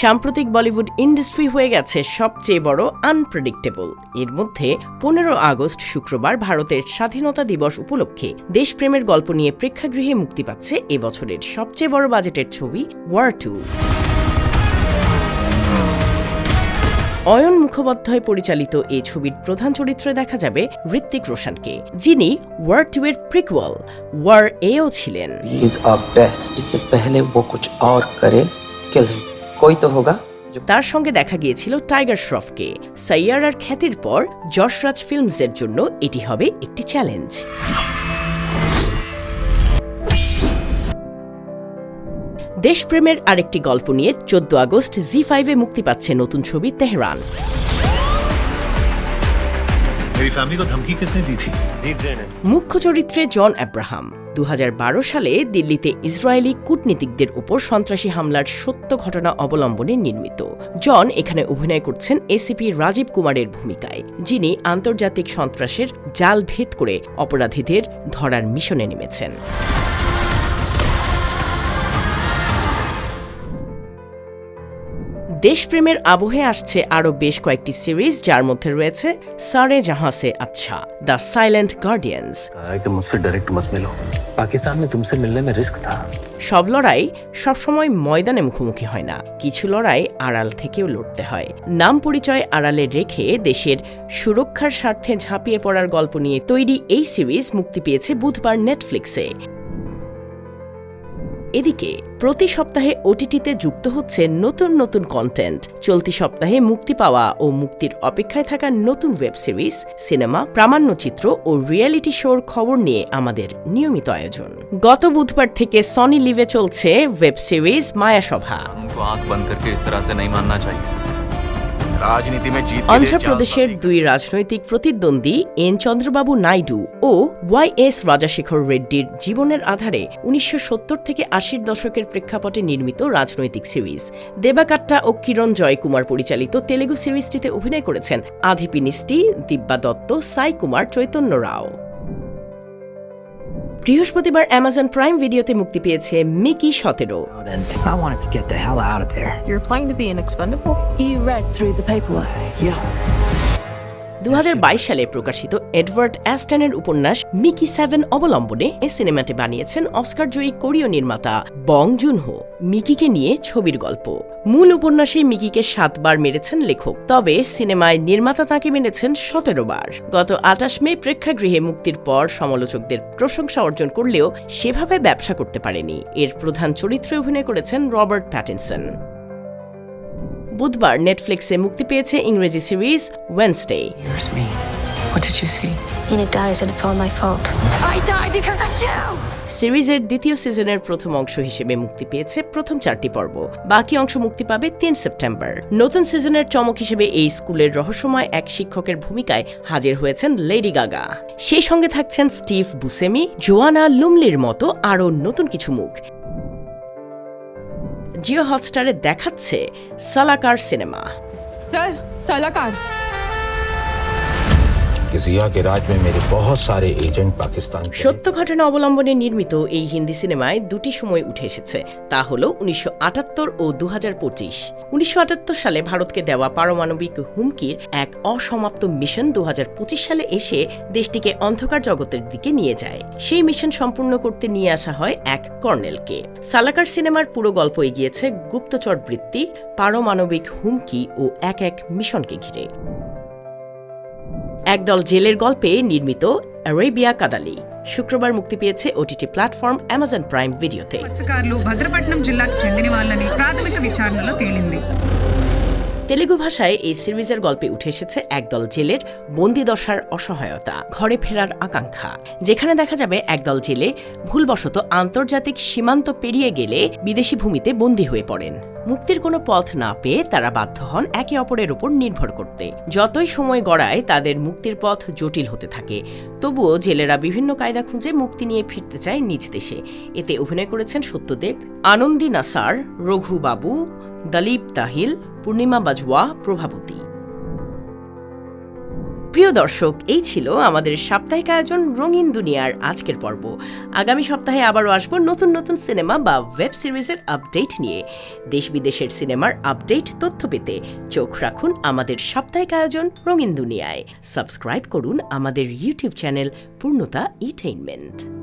সাম্প্রতিক বলিউড ইন্ডাস্ট্রি হয়ে গেছে সবচেয়ে বড় আনপ্রেডিক্টেবল এর মধ্যে পনেরো আগস্ট শুক্রবার ভারতের স্বাধীনতা দিবস উপলক্ষে দেশপ্রেমের গল্প নিয়ে প্রেক্ষাগৃহে মুক্তি পাচ্ছে এবছরের সবচেয়ে বড় বাজেটের ছবি ওয়ার টু অয়ন মুখোপাধ্যায় পরিচালিত এই ছবির প্রধান চরিত্রে দেখা যাবে ঋত্বিক রোশনকে যিনি ওয়ার টু এর প্রিকুয়াল ওয়ার এও ছিলেন He is our best इससे पहले वो कुछ और करे किल हिम কই তো হোগা? তার সঙ্গে দেখা গিয়েছিল টাইগার শ্রফকে। সাইয়ারার খ্যাতির পর যশরাজ ফিল্মসের জন্য এটি হবে একটি চ্যালেঞ্জ। দেশপ্রেমের আরেকটি গল্প নিয়ে চোদ্দ আগস্ট জি ফাইভে মুক্তি পাচ্ছে নতুন ছবি তেহরান। মুখ্য চরিত্রে জন অ্যাব্রাহাম দু হাজার বারো সালে দিল্লিতে ইসরায়েলি কূটনীতিকদের উপর সন্ত্রাসী হামলার সত্য ঘটনা অবলম্বনে নির্মিত। জন এখানে অভিনয় করছেন এসিপি রাজীব কুমারের ভূমিকায়, যিনি আন্তর্জাতিক সন্ত্রাসের জাল ভেদ করে অপরাধীদের ধরার মিশনে নেমেছেন। দেশপ্রেমের আবহে আসছে আরও বেশ কয়েকটি সিরিজ যার মধ্যে রয়েছে সারে জাহাসে আচ্ছা দ্য সাইলেন্ট গার্ডিয়ান্স। সব লড়াই সবসময় ময়দানে মুখোমুখি হয় না। কিছু লড়াই আড়াল থেকেও লড়তে হয়। নাম পরিচয় আড়ালে রেখে দেশের সুরক্ষার স্বার্থে ঝাঁপিয়ে পড়ার গল্প নিয়ে তৈরি এই সিরিজ মুক্তি পেয়েছে বুধবার নেটফ্লিক্সে এদিকে, প্রতি সপ্তাহে ওটিটিতে যুক্ত হচ্ছে নতুন নতুন কন্টেন্ট চলতি সপ্তাহে মুক্তি পাওয়া ও মুক্তির অপেক্ষায় থাকা নতুন ওয়েব সিরিজ সিনেমা প্রামাণ্যচিত্র ও রিয়েলিটি শোর খবর নিয়ে আমাদের নিয়মিত আয়োজন। গত বুধবার থেকে সনি লিভে চলছে ওয়েব সিরিজ মায়াসভা। অন্ধ্রপ্রদেশের দুই রাজনৈতিক প্রতিদ্বন্দ্বী এন চন্দ্রবাবু নাইডু ও ওয়াই এস রাজাশেখর রেড্ডির জীবনের আধারে উনিশশো সত্তর থেকে আশির দশকের প্রেক্ষাপটে নির্মিত রাজনৈতিক সিরিজ। দেবাকাট্টা ও কিরণ জয়কুমার পরিচালিত তেলেগু সিরিজটিতে অভিনয় করেছেন আধিপিনিস্টি দিব্যা দত্ত সাই কুমার চৈতন্য রাও। বৃহস্পতিবার অ্যামাজন প্রাইম ভিডিওতে মুক্তি পেয়েছে মিকি সতেরো and I wanted get the hell out of there. You're applying to be an expendable? You read through the paperwork. Yeah. দু হাজার বাইশ সালে প্রকাশিত এডওয়ার্ড অ্যাস্টনের উপন্যাস মিকি সেভেন অবলম্বনে এই সিনেমাটি বানিয়েছেন অস্কার জয়ী কোরীয় নির্মাতা বং জুনহো, মিকিকে নিয়ে ছবির গল্প। মূল উপন্যাসে মিকিকে সাতবার মেরেছেন লেখক, তবে সিনেমায় নির্মাতা তাকে মেরেছেন সতেরো বার। গত আটাশ মে প্রেক্ষাগৃহে মুক্তির পর সমালোচকদের প্রশংসা অর্জন করলেও সেভাবে ব্যবসা করতে পারেনি। এর প্রধান চরিত্রে অভিনয় করেছেন রবার্ট প্যাটিনসন। বুধবার নেটফ্লিক্সে মুক্তি পেয়েছে ইংরেজি series Wednesday Here's me. What did you see? Ina dies and it's all my fault. I die because of you! সিরিজের দ্বিতীয় সিজনের প্রথম অংশ হিসেবে মুক্তি পেয়েছে প্রথম চারটি পর্ব বাকি অংশ মুক্তি পাবে তিন সেপ্টেম্বর নতুন সিজনের চমক হিসেবে এই স্কুলের রহস্যময় এক শিক্ষকের ভূমিকায় হাজির হয়েছেন লেডি গাগা সেই সঙ্গে থাকছেন স্টিভ বুসেমি জোয়ানা লুমলির মতো আরও নতুন কিছু মুখ জিও হটস্টারে দেখাচ্ছে সালাকার সিনেমা স্যার Salakar. সত্য ঘটনা অবলম্বনে নির্মিত এই হিন্দি সিনেমায় দুটি সময় উঠে এসেছে। তা হল উনিশশো আটাত্তর ও দু হাজার সালে ভারতকে দেওয়া পারমাণবিক হুমকির এক অসমাপ্ত মিশন দু হাজার পঁচিশ সালে এসে দেশটিকে অন্ধকার জগতের দিকে নিয়ে যায়। সেই মিশন সম্পূর্ণ করতে নিয়ে আসা হয় এক কর্নেলকে। সালাকার সিনেমার পুরো গল্প এগিয়েছে গুপ্তচর বৃত্তি পারমাণবিক হুমকি ও এক এক মিশনকে ঘিরে। একদল জেলের গল্পে নির্মিত অ্যারেবিয়া কাদালি শুক্রবার মুক্তি পেয়েছে ওটিটি প্ল্যাটফর্ম অ্যামাজন প্রাইম ভিডিওতে మత్స్యకారులు భద్రపట్నం జిల్లాకు చెందిన వాళ్ళని ప్రాథమిక విచారణలో తేలింది তেলেগু ভাষায় এই সিরিজের গল্পে উঠে এসেছে একদল জেলের বন্দিদশার অসহায়তা, ঘরে ফেরার আকাঙ্ক্ষা, যেখানে দেখা যাবে একদল জেলে ভুলবশত আন্তর্জাতিক সীমান্ত পেরিয়ে গেলে বিদেশি ভূমিতে বন্দী হয়ে পড়েন। মুক্তির কোনো পথ না পেয়ে তারা বাধ্য হন একে অপরের উপর নির্ভর করতে। যতই সময় গড়ায়, তাদের মুক্তির পথ জটিল হতে থাকে। তবুও জেলেরা বিভিন্ন কায়দা খুঁজে মুক্তি নিয়ে ফিরতে চায় নিজ দেশে। এতে অভিনয় করেছেন সত্যদেব আনন্দী নাসার রঘু বাবু দলীপ তাহিল পূর্ণিমা বাজওয়া প্রভাবতী। প্রিয় দর্শক, এই ছিল আমাদের সাপ্তাহিক আয়োজন রঙিন দুনিয়ার আজকের পর্ব। আগামী সপ্তাহে আবারও আসব নতুন নতুন সিনেমা বা ওয়েব সিরিজের আপডেট নিয়ে। দেশ বিদেশের সিনেমার আপডেট তথ্য পেতে চোখ রাখুন আমাদের সাপ্তাহিক আয়োজন রঙিন দুনিয়ায়। সাবস্ক্রাইব করুন আমাদের ইউটিউব চ্যানেল পূর্ণতা ইটেইনমেন্ট